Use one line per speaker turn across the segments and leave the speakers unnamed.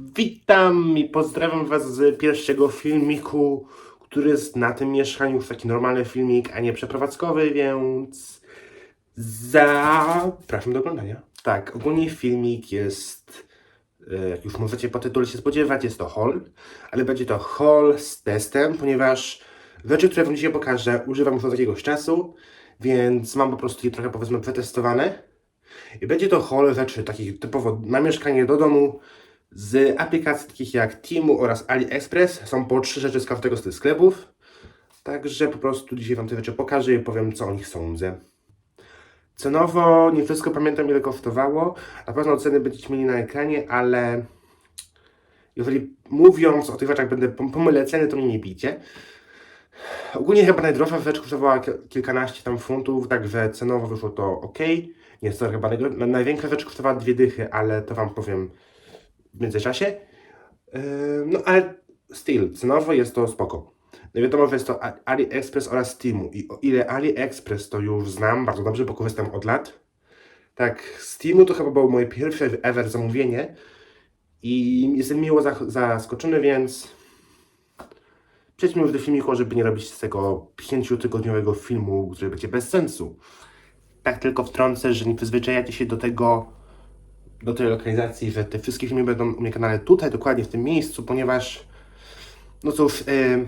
Witam i pozdrawiam Was z pierwszego filmiku, który jest na tym mieszkaniu już taki normalny filmik, a nie przeprowadzkowy, więc zapraszam do oglądania. Tak, ogólnie filmik jest, e, jak już możecie po tytule się spodziewać, jest to haul, ale będzie to haul z testem, ponieważ rzeczy, które Wam dzisiaj pokażę, używam już od jakiegoś czasu, więc mam po prostu je trochę powiedzmy przetestowane. I będzie to haul rzeczy takich typowo na mieszkanie do domu z aplikacji takich jak Timu oraz AliExpress. Są po trzy rzeczy z każdego z tych sklepów. Także po prostu dzisiaj Wam te rzeczy pokażę i powiem co o nich sądzę. Cenowo nie wszystko pamiętam ile kosztowało. Na pewno ceny będziecie mieli na ekranie, ale jeżeli mówiąc o tych rzeczach będę pom- pomylę ceny, to mnie nie bijcie. Ogólnie chyba najdroższa rzecz kosztowała ki- kilkanaście tam funtów, także cenowo wyszło to ok. Jest to chyba największa rzecz kosztowała dwie dychy, ale to Wam powiem w międzyczasie. Yy, no ale still, cenowo jest to spoko. No wiadomo, że jest to AliExpress oraz Steamu. I o ile AliExpress to już znam bardzo dobrze, bo korzystam od lat. Tak, Steamu to chyba było moje pierwsze ever zamówienie. I jestem miło zaskoczony, więc przejdźmy już do filmiku, żeby nie robić z tego pięciotygodniowego filmu, który będzie bez sensu. Tak tylko wtrącę, że nie przyzwyczajacie się do tego, do tej lokalizacji, że te wszystkie filmy będą u mnie na kanale tutaj, dokładnie w tym miejscu, ponieważ no cóż, yy,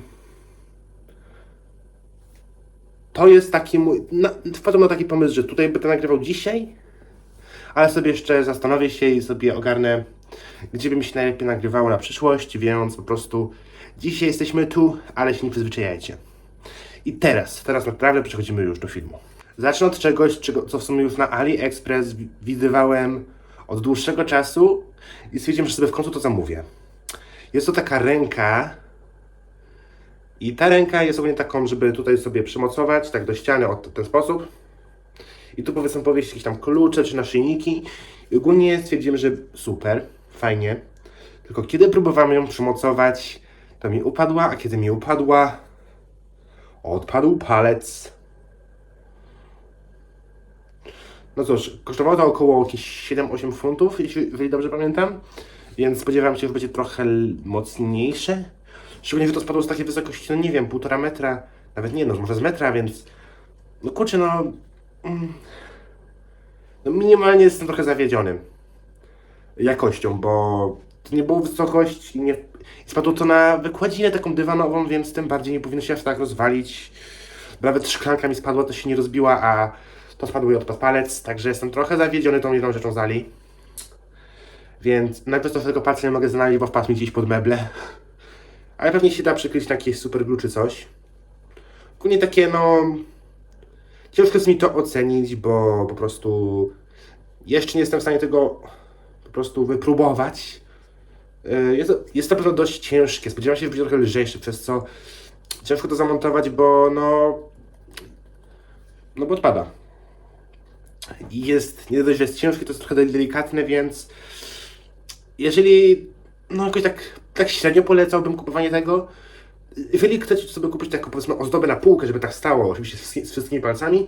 to jest taki mój, na, wpadłem na taki pomysł, że tutaj będę nagrywał dzisiaj, ale sobie jeszcze zastanowię się i sobie ogarnę, gdzie by mi się najlepiej nagrywało na przyszłość, więc po prostu dzisiaj jesteśmy tu, ale się nie przyzwyczajajcie. I teraz, teraz naprawdę przechodzimy już do filmu. Zacznę od czegoś, czego, co w sumie już na AliExpress wi- widywałem od dłuższego czasu i stwierdziłem, że sobie w końcu to zamówię. Jest to taka ręka i ta ręka jest ogólnie taką, żeby tutaj sobie przymocować, tak do ściany w ten sposób. I tu powiedzmy powieść jakieś tam klucze czy naszyjniki. I ogólnie stwierdziłem, że super, fajnie. Tylko kiedy próbowałem ją przymocować, to mi upadła, a kiedy mi upadła, odpadł palec. No cóż, kosztowało to około jakieś 7-8 funtów, jeśli, dobrze pamiętam. Więc spodziewałem się, że będzie trochę mocniejsze. Szczególnie, że to spadło z takiej wysokości, no nie wiem, półtora metra, nawet nie, no może z metra, więc no kurczę, no, mm, no minimalnie jestem trochę zawiedziony jakością, bo to nie było wysokość i nie spadło to na wykładzinę taką dywanową, więc tym bardziej nie powinno się aż tak rozwalić. Nawet szklanka mi spadła, to się nie rozbiła, a to spadło i odpadł palec, także jestem trochę zawiedziony tą jedną rzeczą z Ali. Więc najpierw to tego palca nie mogę znaleźć, bo wpadł mi gdzieś pod meble. Ale pewnie się da przykryć na jakieś super czy coś. Ogólnie takie no... Ciężko jest mi to ocenić, bo po prostu jeszcze nie jestem w stanie tego po prostu wypróbować. Yy, Jest, to- jest to pewno dość ciężkie. Spodziewałem się, że będzie trochę lżejszy, przez co ciężko to zamontować, bo no... No bo odpada. Jest, nie dość, że jest ciężkie, to jest trochę delikatne, więc jeżeli, no jakoś tak, tak średnio polecałbym kupowanie tego. Jeżeli chcecie sobie kupić taką powiedzmy ozdobę na półkę, żeby tak stało, oczywiście z, wszystki- z wszystkimi palcami,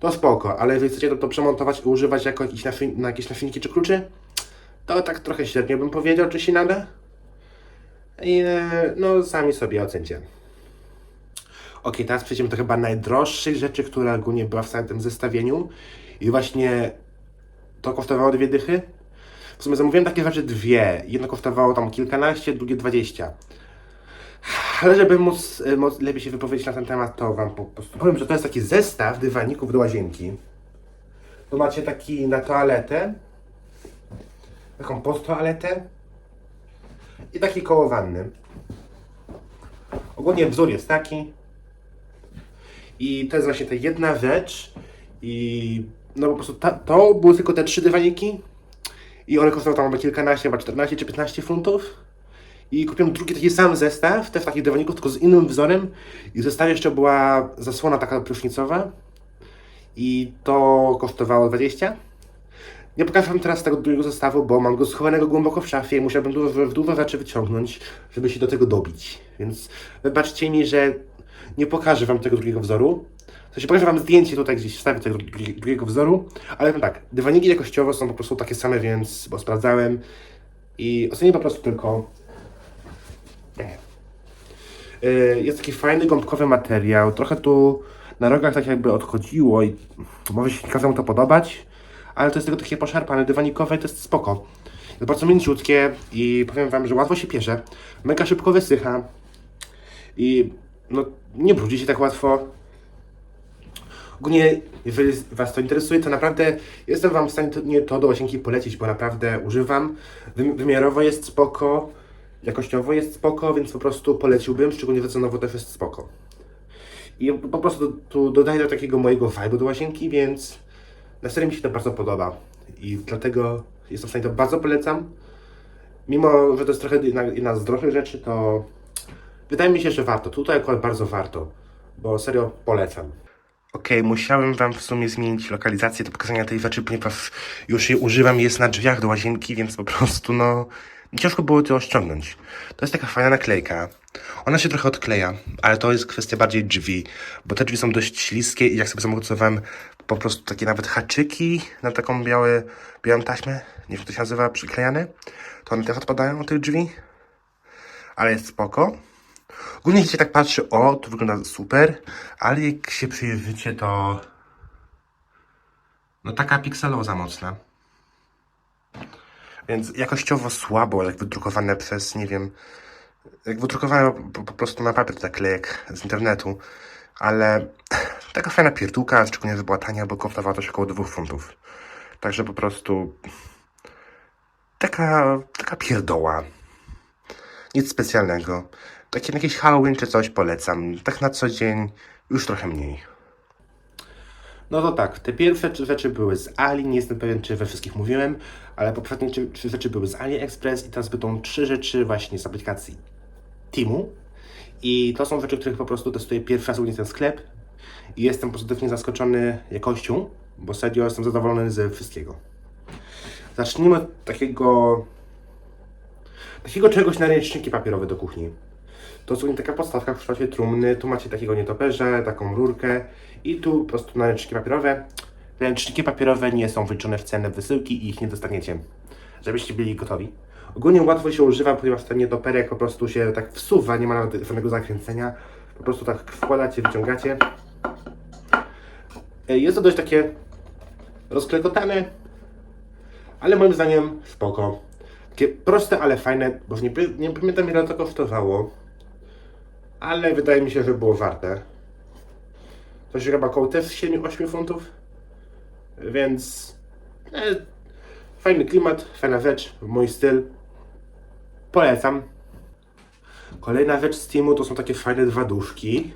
to spoko, ale jeżeli chcecie to, to przemontować i używać jako jakiś na jakieś naszyjniki czy kluczy, to tak trochę średnio bym powiedział, czy się nada. I e, no sami sobie ocencie. Ok, teraz przejdziemy do chyba najdroższej rzeczy, która ogólnie była w całym tym zestawieniu. I właśnie to kosztowało dwie dychy. W sumie zamówiłem takie rzeczy dwie. Jedno kosztowało tam kilkanaście, drugie dwadzieścia. Ale żeby móc, y, móc lepiej się wypowiedzieć na ten temat, to wam po prostu powiem, że to jest taki zestaw dywaników do łazienki. Tu macie taki na toaletę, taką podtoaletę i taki koło wanny. Ogólnie wzór jest taki. I to jest właśnie ta jedna rzecz. I no po prostu ta, to były tylko te trzy dywaniki. I one kosztowały tam chyba kilkanaście, chyba 14 czy 15 funtów. I kupiłem drugi taki sam zestaw, też takich dywaników, tylko z innym wzorem. I w zestawie jeszcze była zasłona taka prysznicowa. I to kosztowało 20. Nie pokażę wam teraz tego drugiego zestawu, bo mam go schowanego głęboko w szafie i musiałbym dużo, dużo rzeczy wyciągnąć, żeby się do tego dobić. Więc wybaczcie mi, że nie pokażę wam tego drugiego wzoru. W sensie pokażę wam zdjęcie tutaj gdzieś wstawię tego drugi- drugiego wzoru, ale tak, dywaniki jakościowo są po prostu takie same, więc, bo sprawdzałem I ocenię po prostu tylko... Yy, Jest taki fajny, gąbkowy materiał. Trochę tu na rogach tak jakby odchodziło i może się każdemu to podobać, ale to jest tylko takie poszarpane, dywanikowe to jest spoko. Jest bardzo mięciutkie i powiem Wam, że łatwo się pierze. Mega szybko wysycha i no, nie brudzi się tak łatwo. Ogólnie, jeżeli Was to interesuje, to naprawdę jestem Wam w stanie to, do łazienki polecić, bo naprawdę używam. Wym- Wymiarowo jest spoko, jakościowo jest spoko, więc po prostu poleciłbym, szczególnie cenowo też jest spoko. I po prostu tu dodaję do takiego mojego vibe'u do łazienki, więc na serio mi się to bardzo podoba. I dlatego jestem w stanie to bardzo polecam. Mimo, że to jest trochę jedna, jedna z droższych rzeczy, to wydaje mi się, że warto. Tutaj akurat bardzo warto, bo serio polecam. Okej, musiałem Wam w sumie zmienić lokalizację do pokazania tej rzeczy, ponieważ już jej używam, jest na drzwiach do łazienki, więc po prostu no ciężko było to ściągnąć. To jest taka fajna naklejka. Ona się trochę odkleja, ale to jest kwestia bardziej drzwi, bo te drzwi są dość śliskie i jak sobie zamocowałem po prostu takie nawet haczyki na taką białe, białą taśmę, nie wiem to się nazywa, przyklejane, to one też odpadają od tych drzwi, ale jest spoko. Ogólnie jak się tak patrzy, o, to wygląda super, ale jak się przyjrzycie, to no taka pikseloza mocna. Więc jakościowo słabo, jak wydrukowane przez, nie wiem, jak wydrukowane po, po prostu na papier naklejek z internetu, ale taka fajna pierdółka, szczególnie, że była tania, bo kosztowała też około 2 funtów. Także po prostu taka, taka pierdoła. Nic specjalnego. Takie na jakiś Halloween czy coś polecam. Tak na co dzień już trochę mniej. No to tak, te pierwsze trzy rzeczy były z Ali, nie jestem pewien czy we wszystkich mówiłem, ale poprzednie trzy, trzy rzeczy były z AliExpress i teraz będą trzy rzeczy właśnie z aplikacji Timu. I to są rzeczy, których po prostu testuję pierwszy raz u ten sklep i jestem pozytywnie zaskoczony jakością, bo serio jestem zadowolony ze wszystkiego. Zacznijmy od takiego takiego czegoś na ręczniki papierowe do kuchni. To jest taka podstawka w kształcie trumny, tu macie takiego nietoperza, taką rurkę i tu po prostu na ręczniki papierowe. Ręczniki papierowe nie są wliczone w cenę wysyłki i ich nie dostaniecie, żebyście byli gotowi. Ogólnie łatwo się używa, ponieważ ten nietoperek po prostu się tak wsuwa, nie ma nawet żadnego zakręcenia. Po prostu tak wkładacie, wyciągacie. E, Jest to dość takie rozklekotane, ale moim zdaniem spoko. Takie proste, ale fajne, bo nie, nie pamiętam ile to kosztowało, ale wydaje mi się, że było warte. Coś chyba około też 7-8 funtów, więc e, fajny klimat, fajna rzecz, mój styl. Polecam. Kolejna rzecz z Steamu to są takie fajne dwa duszki,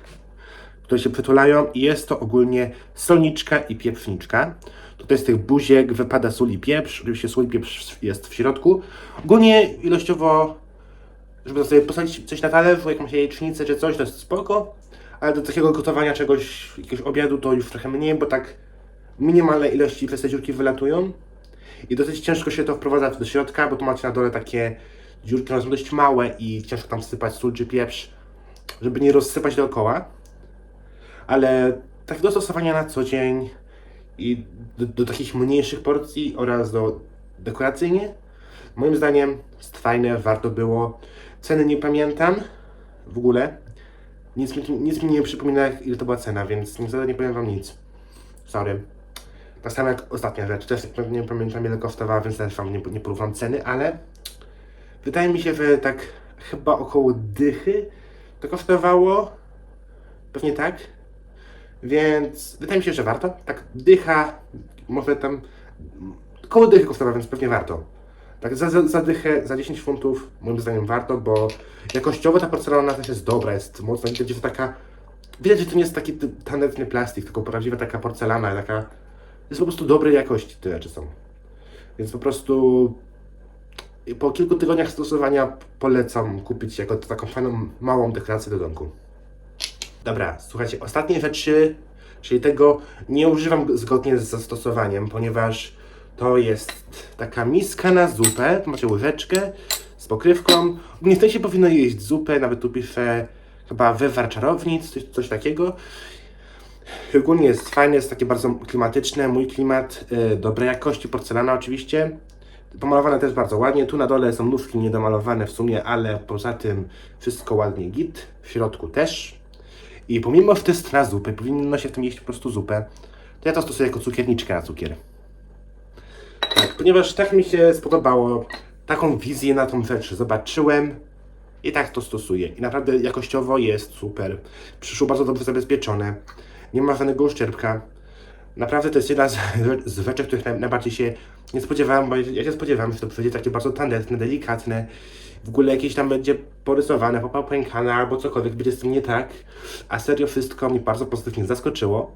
które się przytulają i jest to ogólnie solniczka i pieprzniczka. Tutaj z tych buziek wypada sól i pieprz, oczywiście sól i pieprz jest w środku. Ogólnie ilościowo, żeby sobie posadzić coś na talerzu, jakąś jajecznicę czy coś, to jest spoko, ale do takiego gotowania czegoś, jakiegoś obiadu to już trochę mniej, bo tak minimalne ilości przez te dziurki wylatują i dosyć ciężko się to wprowadza do środka, bo tu macie na dole takie dziurki, one są dość małe i ciężko tam sypać sól czy pieprz, żeby nie rozsypać dookoła. Ale tak do stosowania na co dzień i do, do takich mniejszych porcji oraz do dekoracyjnie, moim zdaniem jest fajne, warto było. Ceny nie pamiętam w ogóle. Nic mi, nic mi nie przypomina, ile to była cena, więc niestety nie powiem wam nic. Sorry. Tak samo jak ostatnia rzecz, też nie pamiętam ile kosztowała, więc też wam nie, nie porównam ceny, ale wydaje mi się, że tak chyba około dychy to kosztowało. Pewnie tak. Więc wydaje mi się, że warto. Tak dycha, może tam koło dychy kosztowała, więc pewnie warto. Tak za, za, za dychę, za 10 funtów moim zdaniem warto, bo jakościowo ta porcelana też jest dobra, jest mocna, widać, że taka widać, że to nie jest taki tandetny plastik, tylko prawdziwa taka porcelana, taka jest po prostu dobrej jakości te rzeczy są. Więc po prostu po kilku tygodniach stosowania polecam kupić jako taką fajną, małą dekorację do domku. Dobra, słuchajcie, ostatnie rzeczy, czyli tego nie używam zgodnie z zastosowaniem, ponieważ to jest taka miska na zupę, tu macie łyżeczkę z pokrywką. Nie w tej się powinno jeść zupę, nawet tu piszę chyba wywar czarownic, coś, coś takiego. Ogólnie jest fajne, jest takie bardzo klimatyczne, mój klimat, y, dobrej jakości, porcelana oczywiście. Pomalowane też bardzo ładnie. Tu na dole są nóżki niedomalowane w sumie, ale poza tym wszystko ładnie git. W środku też. I pomimo, że to jest na zupę, powinno się w tym jeść po prostu zupę, to ja to stosuję jako cukierniczkę na cukier. Tak, ponieważ tak mi się spodobało, taką wizję na tą rzecz zobaczyłem i tak to stosuję. I naprawdę jakościowo jest super. Przyszło bardzo dobrze zabezpieczone. Nie ma żadnego uszczerbka. Naprawdę to jest jedna z, z rzeczy, których naj, najbardziej się nie spodziewałem, bo ja się spodziewałem, że to będzie takie bardzo tandetne, delikatne. W ogóle jakieś tam będzie porysowane, popałpękane albo cokolwiek będzie z tym nie tak. A serio wszystko mnie bardzo pozytywnie zaskoczyło.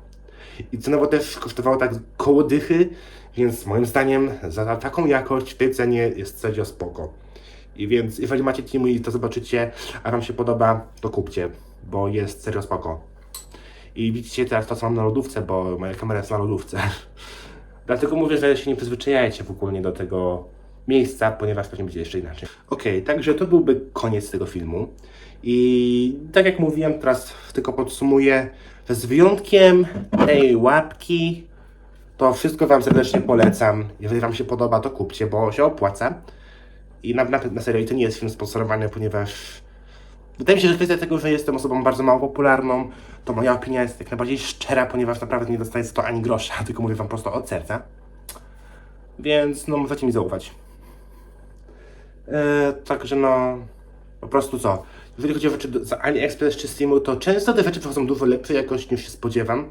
I cenowo też kosztowało tak koło dychy, więc moim zdaniem za taką jakość w tej cenie jest serio spoko. I więc jeżeli macie teamu i to zobaczycie, a wam się podoba, to kupcie, bo jest serio spoko. I widzicie teraz to, co mam na lodówce, bo moja kamera jest na lodówce. Dlatego mówię, że się nie przyzwyczajajcie w ogóle do tego miejsca, ponieważ pewnie będzie jeszcze inaczej. Okej, także to byłby koniec tego filmu. I tak jak mówiłem, teraz tylko podsumuję, z wyjątkiem tej łapki, to wszystko Wam serdecznie polecam. Jeżeli Wam się podoba, to kupcie, bo się opłaca. I na, na, na serio, i to nie jest film sponsorowany, ponieważ wydaje mi się, że kwestia tego, że jestem osobą bardzo mało popularną, to moja opinia jest jak najbardziej szczera, ponieważ naprawdę nie dostaję z to ani grosza, tylko mówię Wam prosto od serca. Więc no, możecie mi zaufać. E, także no, po prostu co. Jeżeli chodzi o rzeczy z AliExpress czy Steamu, to często te rzeczy przychodzą dużo lepszej jakości niż się spodziewam.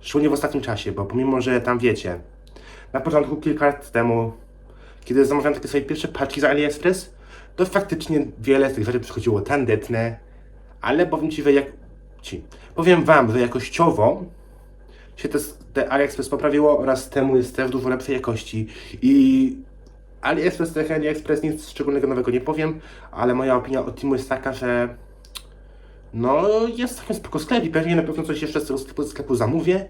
Szczególnie w ostatnim czasie, bo pomimo, że tam wiecie, na początku kilka lat temu, kiedy zamawiałem takie swoje pierwsze paczki z AliExpress, to faktycznie wiele z tych rzeczy przychodziło tandetne, ale powiem Ci, że jak... Ci. Powiem Wam, że jakościowo się te, te AliExpress poprawiło oraz temu jest też dużo lepszej jakości i AliExpress, tak AliExpress nic szczególnego nowego nie powiem, ale moja opinia o Timu jest taka, że no jest całkiem spoko sklep i pewnie na pewno coś jeszcze z tego sklepu, sklepu zamówię,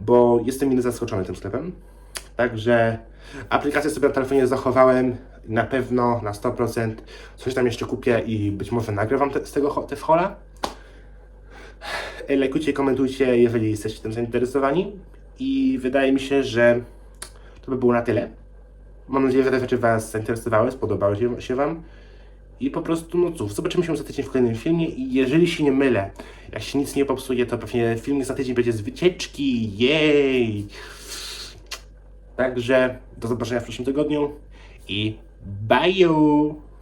bo jestem inny zaskoczony tym sklepem. Także aplikację sobie na telefonie zachowałem na pewno na 100%. Coś tam jeszcze kupię i być może nagrywam te, z tego ho- też hola. Ej, Lajkujcie, komentujcie, jeżeli jesteście tym zainteresowani. I wydaje mi się, że to by było na tyle. Mam nadzieję, że te rzeczy Was zainteresowały, spodobały się, Wam. I po prostu, no cóż, zobaczymy się za tydzień w kolejnym filmie i jeżeli się nie mylę, jak się nic nie popsuje, to pewnie film za tydzień będzie z wycieczki, jej! Także do zobaczenia w przyszłym tygodniu i bye!